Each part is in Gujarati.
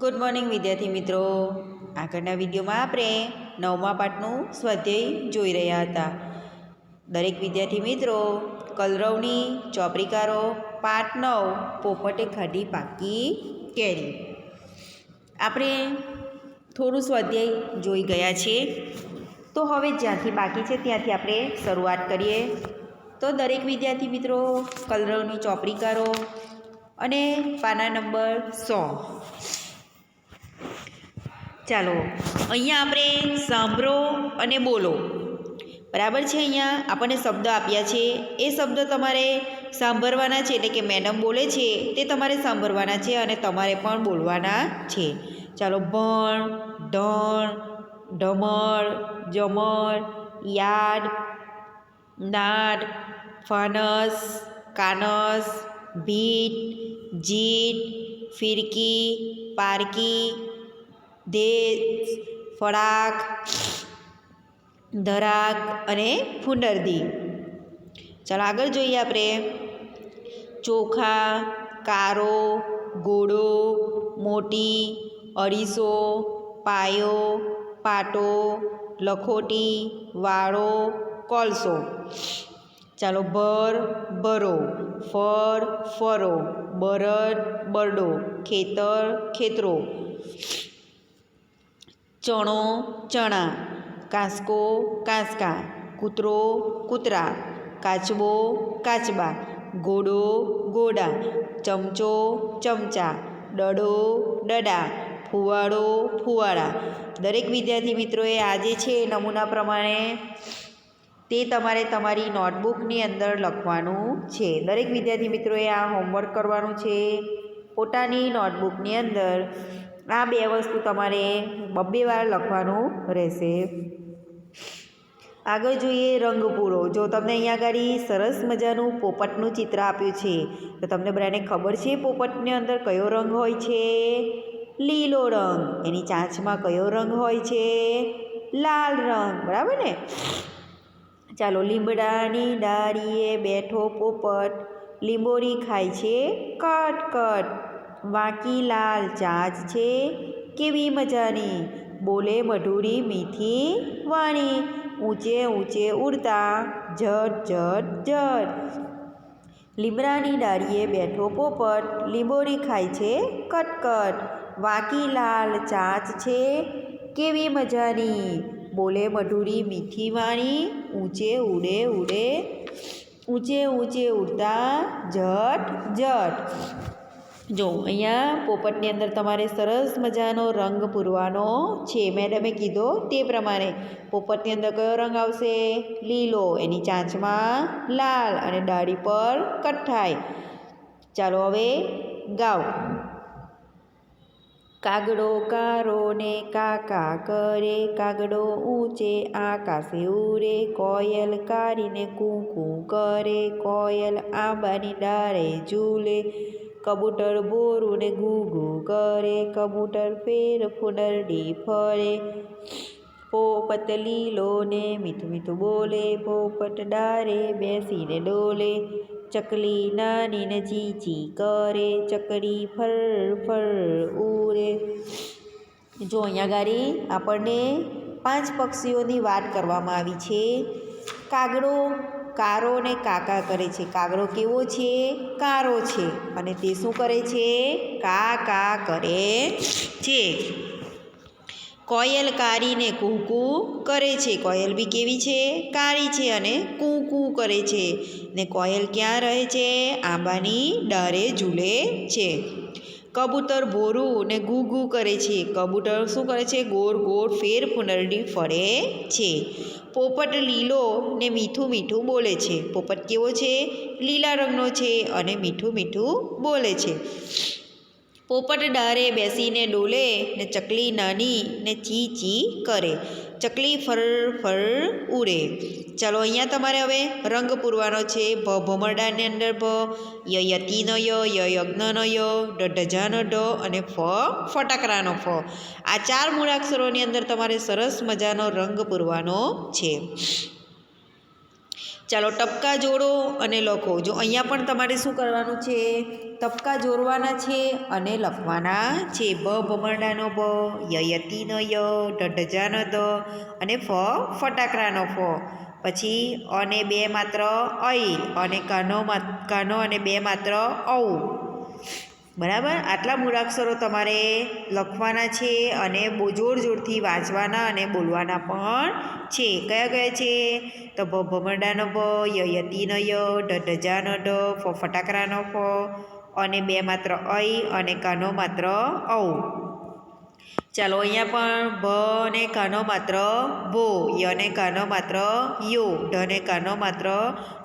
ગુડ મોર્નિંગ વિદ્યાર્થી મિત્રો. આગળના વિડીયોમાં આપણે નવમા પાઠનું સ્વાધ્યાય જોઈ રહ્યા હતા. દરેક વિદ્યાર્થી મિત્રો, કલરવની ચોપડીકારો પાઠ નવ, પોપટે ખાધી પાકી કેરી. આપણે થોડું સ્વાધ્યાય જોઈ ગયા છીએ. તો હવે જ્યાંથી બાકી છે ત્યાંથી આપણે શરૂઆત કરીએ. તો દરેક વિદ્યાર્થી મિત્રો, કલરવની ચોપડીકારો અને પાના નંબર સો. ચાલો, અહીંયા આપણે સાંભળો અને બોલો. બરાબર છે અહીંયા? આપણને શબ્દ આપ્યા છે. એ શબ્દ તમારે સાંભળવાના છે એટલે કે મેડમ બોલે છે તે તમારે સાંભળવાના છે અને તમારે પણ બોલવાના છે. ચાલો, ભણ, ધણ ઢમણ જમર, યાદ નાડ ફાનસ, કાનસ, ભીટ જીટ ફિરકી, પારકી દેશ, ફળાક ધરાક અને ફુંડરદી. ચાલો આગળ જોઈએ આપણે. ચોખા, કારો, ઘોડો, મોટી, અરીસો, પાયો, પાટો, લખોટી, વાળો, કોલસો. ચાલો ભર, ભરો, ફર, ફરો, બરડ, બરડો, ખેતર, ખેતરો. ચણો, ચણા, કાંસકો, કાંસકા, કૂતરો, કૂતરા, કાચબો, કાચબા ઘોડો ઘોડા ચમચો, ચમચા ડડો ડડા ફુવાડો, ફુવાડા. દરેક વિદ્યાર્થી મિત્રોએ આજે છે નમૂના પ્રમાણે તે તમારે તમારી નોટબુકની અંદર લખવાનું છે. દરેક વિદ્યાર્થી મિત્રોએ આ હોમવર્ક કરવાનું છે. પોતાની નોટબુકની અંદર આ બે વસ્તુ તમારે બબ્બે વાર લખવાનું રહેશે. આગળ જોઈએ રંગ પૂરો જો તમને અહીંયા આગળ સરસ મજાનું પોપટનું ચિત્ર આપ્યું છે, તો તમને બધાને ખબર છે પોપટની અંદર કયો રંગ હોય છે? લીલો રંગ. એની ચાંચમાં કયો રંગ હોય છે? લાલ રંગ. બરાબર ને? ચાલો, લીમડાની ડાળીએ બેઠો પોપટ. લીંબોળી ખાય છે કટ કટ વાંકી ચાંચ છે. કેવી મજાની? બોલે મધુરી મીઠી વાણી. ઊંચે ઊંચે ઉડતા જટ જટ જટ લીમડાની ડાળીએ બેઠો પોપટ, લીંબોળી ખાય છે કટકટ. વાંકી લાલ ચાંચ છે. કેવી મજાની? બોલે મધુરી મીઠી વાણી. ઊંચે ઉડે ઉડે, ઊંચે ઊંચે ઉડતા જટ જટ જો, અહીંયા પોપટની અંદર તમારે સરસ મજાનો રંગ પૂરવાનો છે. મેડમે કીધો તે પ્રમાણે. પોપટની અંદર કયો રંગ આવશે? લીલો. એની ચાંચમાં લાલ અને ડાળી પર કઠ્ઠાઈ. ચાલો હવે ગાઓ. કાગડો કારો ને કાકા કરે, કાગડો ઊંચે આકાશે ઉરે કોયલ કારીને કુંકું કરે, કોયલ આંબાની ડાળે ઝૂલે. કબૂતર બોરું ને ઘૂઘું કરે, કબૂતર ફેર ફૂડરડી ફરે. પોપટ લીલો ને મીઠું મીઠું બોલે, પોપટ ડારે બેસીને ડોલે. ચકલી નાની ને ચીચી કરે ચકડી ફર ફર ઉરે. જો અહીંયા ગાડી આપણને પાંચ પક્ષીઓની વાત કરવામાં આવી છે. કાગડો કારો ને કાકા કરે છે. કાગડો કેવો છે? કારો છે. અને તે શું કરે છે? કા કા કરે છે. કોયલ કારીને કૂકુ કરે છે. કોયલ બી કેવી છે? કાળી છે અને કૂકુ કરે છે. ને કોયલ ક્યાં રહે છે? આંબાની ડારે ઝૂલે છે. કબૂતર ભોરું ને ગુ ગુ કરે છે. કબૂતર શું કરે છે? ગોળ ગોળ ફેર ફુનરડી ફરે છે. પોપટ લીલો ને મીઠું મીઠું બોલે છે. પોપટ કેવો છે? લીલા રંગનો છે અને મીઠું મીઠું બોલે છે. પોપટ ડારે બેસીને ડોલે ને ચકલી નાની ને ચી ચી કરે. ચકલી ફર ફર ઉડે. ચાલો અહીંયા તમારે હવે રંગ પૂરવાનો છે. ભ ભમરડાની અંદર ભ, ય યતીનો ય ય યજ્ઞનો ય, ડ ઢજાનો ઢ અને ફ ફટાકડાનો ફ. આ ચાર મૂળાક્ષરોની અંદર તમારે સરસ મજાનો રંગ પૂરવાનો છે. ચાલો ટપકા જોડો અને લખો. જો અહીંયા પણ તમારે શું કરવાનું છે? ટપકા જોડવાના છે અને લખવાના છે. બ ભમરડાનો બ ય યતીનો ય, ઢઢજાનો દ અને ફ ફટાકડાનો ફ. પછી અને બે માત્ર અઈ અને કાનો કાનો અને બે માત્ર ઔ. બરાબર? આટલા મૂળાક્ષરો તમારે લખવાના છે અને બહુ જોર જોરથી વાંચવાના અને બોલવાના પણ છે. કયા કયા છે? તો ભ ભમરડાનો ભ ય યતીનો ય ઢ ઢજાનો ઢ ફ ફટાકડાનો ફ અને બે માત્ર અઈ અને કાનો માત્ર ઔ. ચાલો અહીંયા પણ ભ ને કાનો માત્ર ભો યને કાનો માત્ર યો ઢ ને કાનો માત્ર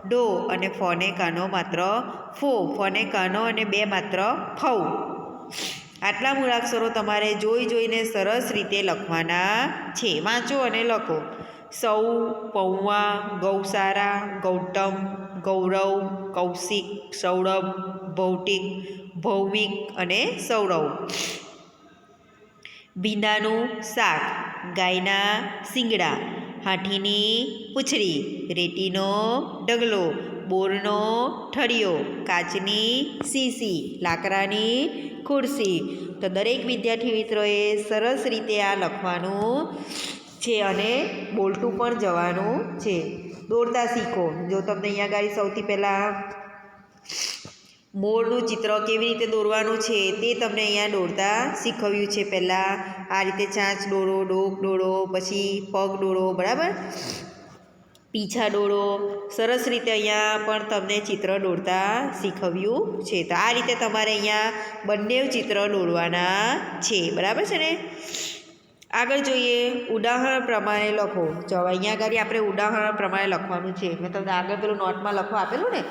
ડો અને ફ ને કાનો માત્ર ફો, ફ ને કાનો અને બે માત્ર ફૌ આટલા મૂળાક્ષરો તમારે જોઈ જોઈને સરસ રીતે લખવાના છે. વાંચો અને લખો. સૌ પૌવા ગૌસારા, ગૌતમ, ગૌરવ, કૌશિક, સૌરભ, ભૌતિક, ભૌમિક અને સૌરવ. ભીંડાનું શાક, ગાયના શિંગડા હાથીની પૂંછડી, રેતીનો ઢગલો, બોરનો ઠળિયો, કાચની સીસી, લાકડાની ખુરશી. તો દરેક વિદ્યાર્થી મિત્રોએ સરસ રીતે આ લખવાનું છે અને બોલતું પણ જવાનું છે. દોરતા શીખો. જો તમને અહીંયા ગાડી સૌથી પહેલાં મોરનું ચિત્ર કેવી રીતે દોરવાનું છે તે તમને અહીંયા દોરતા શીખવ્યું છે પહેલાં. આ રીતે ચાંચ દોરો, ડોક દોરો, પછી પગ દોરો, બરાબર? પીછા દોરો, સરસ રીતે અહીંયા પણ તમને ચિત્ર દોરતા શીખવ્યું છે. તો આ રીતે તમારે અહીંયા બંને ચિત્ર દોરવાના છે. બરાબર છે ને? આગળ જોઈએ, ઉદાહરણ પ્રમાણે લખો. જો અહીંયા આગળ આપણે ઉદાહરણ પ્રમાણે લખવાનું છે. મેં તમને આગળ પેલું નોટમાં લખવા આપેલું ને?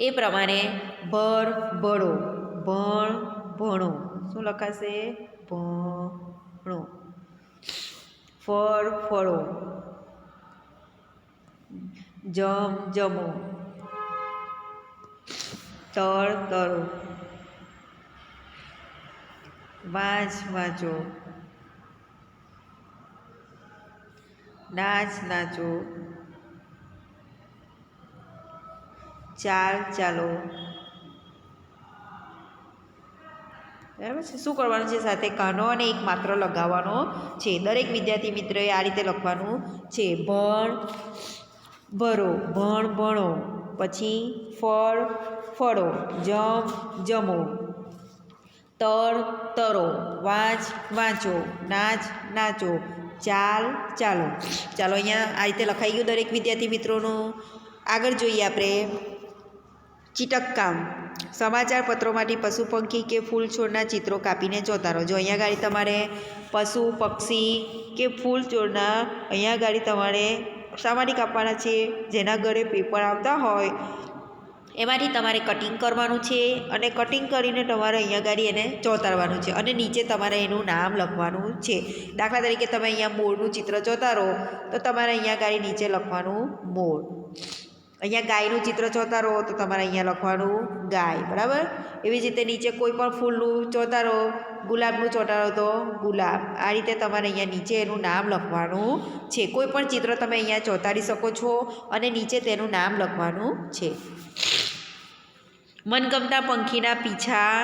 એ પ્રમાણે ભર ભળો ભણ, ભણો. શું લખાશે? ભણો. ફળ, ફળો. જમ, જમો. તળ તરો વાંચ, વાંચો. નાચ, નાચો. ચાલ, ચાલો. બરાબર છે? શું કરવાનું છે સાથે કાનો અને એક માત્ર લગાવવાનો? છે, દરેક વિદ્યાર્થી મિત્રએ આ રીતે લખવાનું છે, ભણ, ભરો, ભણ, ભણો. પછી ફળ, ફળો, જમ, જમો. તર, તરો. વાંચ, વાંચો. નાચ, નાચો. ચાલ, ચાલો. ચાલો, અહીંયા આ રીતે લખાઈ ગયું દરેક વિદ્યાર્થી મિત્રોનું. આગળ જોઈએ આપણે. ચીટકકામ. સમાચાર પત્રોમાંથી પશુ પંખી કે ફૂલ છોડના ચિત્રો કાપીને ચોતારો જો અહીંયા ગાડી તમારે પશુ, પક્ષી કે ફૂલ છોડના અહીંયા ગાડી તમારે શામાંથી કાપવાના છે, જેના ઘરે પેપર આવતા હોય, એમાંથી તમારે કટિંગ કરવાનું છે અને કટિંગ કરીને તમારે અહીંયા ગાડી એને ચોંતાડવાનું છે અને નીચે તમારે એનું નામ લખવાનું છે. દાખલા તરીકે તમે અહીંયા મોરનું ચિત્ર ચોંતારો તો તમારે અહીંયા ગાડી નીચે લખવાનું મોર. અહીંયા ગાયનું ચિત્ર ચોંતારો તો તમારે અહીંયા લખવાનું ગાય, બરાબર? એવી જ રીતે નીચે કોઈ પણ ફૂલનું ચોંતારો, ગુલાબનું ચોંટાડો તો ગુલાબ. આ રીતે તમારે અહીંયા નીચે એનું નામ લખવાનું છે. કોઈ પણ ચિત્ર તમે અહીંયા ચોંટાડી શકો છો અને નીચે તેનું નામ લખવાનું છે. મનગમતા પંખીના પીછા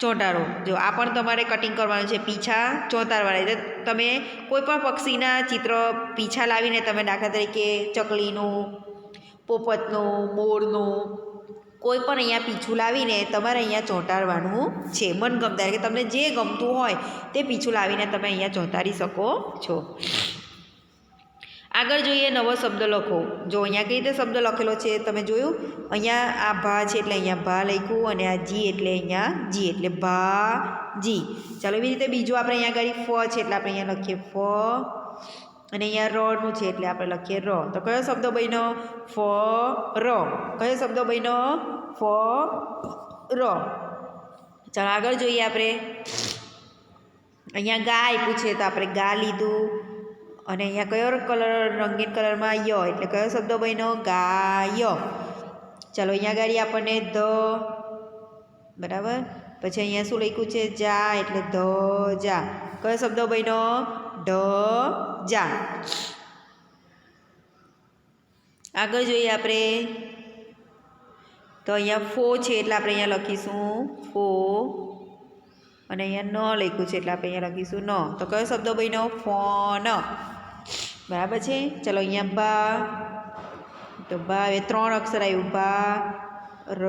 ચોંટાડો જો, આ પણ તમારે કટિંગ કરવાનું છે. પીછા ચોંટાડવાના એટલે તમે કોઈ પણ પક્ષીના ચિત્ર પીછા લાવીને તમે દાખલા તરીકે ચકલીનું પોપટનું, મોરનો, કોઈ પણ અહીંયા પીછું લાવીને તમારે અહીંયા ચોંટાડવાનું છે. મનગમતા કે તમને જે ગમતું હોય તે પીછું લાવીને તમે અહીંયા ચોંટાડી શકો છો. આગળ જોઈએ નવો શબ્દ લખો. જો અહીંયા કઈ રીતે શબ્દ લખેલો છે તમે જોયું? અહીંયા આ ભા છે એટલે અહીંયા ભા લખ્યું અને આ જી એટલે અહીંયા જી એટલે ભા જી. ચાલો એવી રીતે બીજું આપણે અહીંયા આગળ ફ છે એટલે આપણે અહીંયા લખીએ. ફ અને અહીંયા રનું છે એટલે આપણે લખીએ ર. તો કયો શબ્દ બન્યો? ફ, ર. કયો શબ્દ બન્યો? ફ, ર. ચાલો આગળ જોઈએ આપણે. અહીંયા ગા પૂછે તો આપણે ગા લીધું. અને અહીંયા કયો કલર, રંગીન કલરમાં ય, એટલે કયો શબ્દ બન્યો? ગાય ચાલો અહીંયા ગાડી આપણને ધ. બરાબર? પછી અહીંયા શું લખ્યું છે? જા, એટલે ધ, જા. કયો શબ્દ બન્યો? ઢ જા. આગળ જોઈએ આપણે. તો અહીંયા ફો છે એટલે આપણે અહીંયા લખીશું ફો. અને અહીંયા ન લખ્યું છે એટલે આપણે અહીંયા લખીશું ન. તો કયો શબ્દ બન્યો? ફોન. બરાબર છે? ચલો અહીંયા બા. તો બા હવે ત્રણ અક્ષર આવ્યું. બા, ર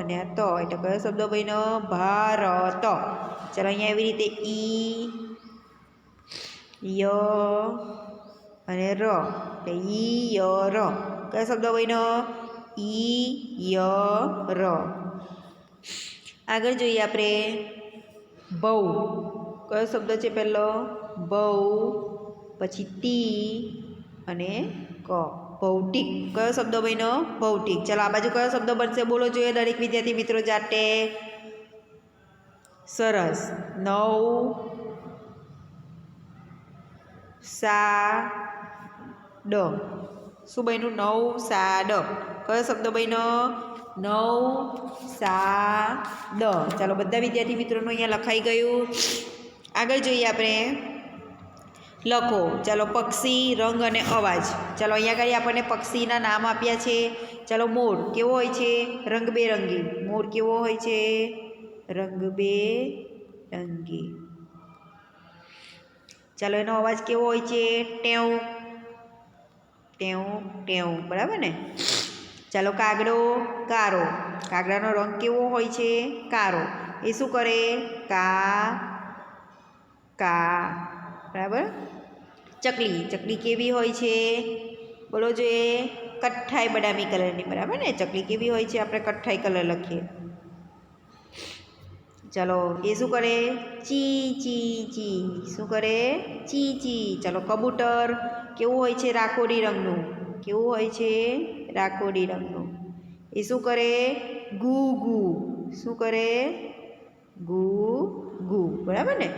અને આ ત. એટલે કયો શબ્દ બન્યો? ભારત. ચલો અહીંયા એવી રીતે ઈ ય અને ર. એટલે ઈ, ય, ર. કયો શબ્દ બન્યો ઈ, ય, ર. આગળ જોઈએ આપણે. બહુ. કયો શબ્દ છે પહેલો? બહુ. પછી તી અને ક. ભૌતિક. કયો શબ્દ બન્યો ભૌતિક. ચાલો આ બાજુ કયો શબ્દ બનશે? બોલો જોઈએ દરેક વિદ્યાર્થી મિત્રો જાતે. સરસ. નવ સા ડ શું બન્યું નવ સા ડ કયો શબ્દ બન્યો નવ સા દ ચાલો બધા વિદ્યાર્થી મિત્રોનું અહીંયા લખાઈ ગયું આગળ જોઈએ આપણે લખો ચાલો પક્ષી રંગ અને અવાજ ચાલો અહીંયા આગળ આપણને પક્ષીના નામ આપ્યા છે ચાલો મોર કેવો હોય છે રંગબેરંગી મોર કેવો હોય છે રંગબેરંગી ચાલો એનો અવાજ કેવો હોય છે? ટેવ. ટેવ ટેવ. બરાબર ને? ચાલો કાગડો, કારો. કાગડાનો રંગ કેવો હોય છે? કારો. એ શું કરે? કા કા. બરાબર? ચકલી. ચકલી કેવી હોય છે? બોલો જોઈએ કઠ્ઠાઈ બદામી કલરની. બરાબર ને? ચકલી કેવી હોય છે? આપણે કઠ્ઠાઈ કલર લખીએ. ચાલો, એ શું કરે? ચી ચી ચી. શું કરે? ચી ચી. ચાલો, કબૂતર. કેવું હોય છે રાખોડી રંગનું? કેવું હોય છે રાખોડી રંગનું? એ શું કરે? ગુ ગુ. શું કરે? ગુ ગુ. બરાબર ને?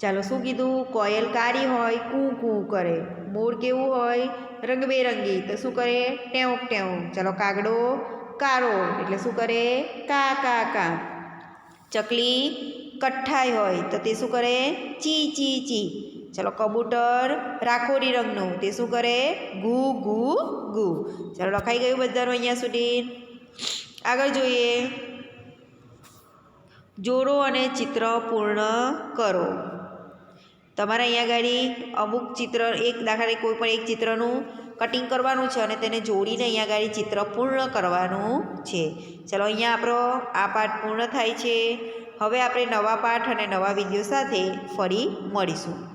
ચાલો, શું કીધું? કોયલ કાળી હોય, કૂ કૂ કરે. મોર કેવું હોય? રંગબેરંગી. તો શું કરે? ટેવ ટેવ ચાલો, કાગડો કારો. એટલે શું કરે? કા કા કા. ચકલી કઠ્ઠાઈ હોય તો તે શું કરે? ચી ચી ચી. ચાલો કબૂતર રાખોડી રંગનું. તે શું કરે? ગુ ગુ ગુ. ચાલો લખાઈ ગયું બધાનું અહીંયા સુધી. આગળ જોઈએ. જોડો અને ચિત્ર પૂર્ણ કરો. તમારે અહીંયા આગળ અમુક ચિત્ર, એક દાખલા, કોઈ પણ એક ચિત્રનું કટિંગ કરવાનું છે અને તેને જોડીને અહીંયા આગળ ચિત્ર પૂર્ણ કરવાનું છે. ચલો અહીંયા આપણો આ પાઠ પૂર્ણ થાય છે. હવે આપણે નવા પાઠ અને નવા વીડિયો સાથે ફરી મળીશું.